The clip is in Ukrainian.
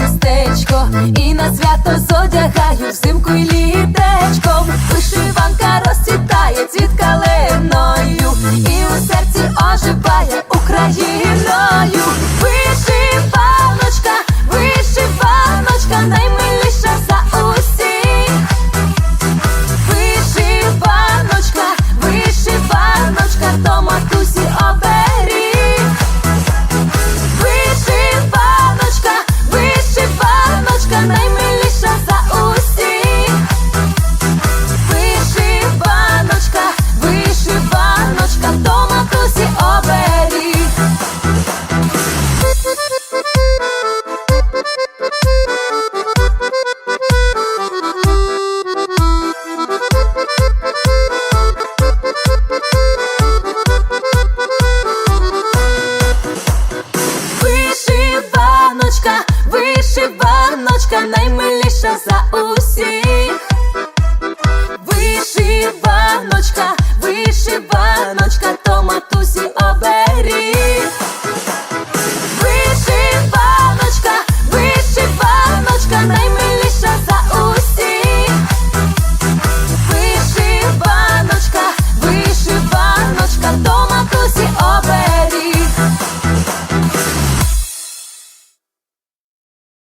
містечко, і на свято зодягаю взимку й літечком. Дочка наймиліша за усіх, вишиваночка, вишиваночка.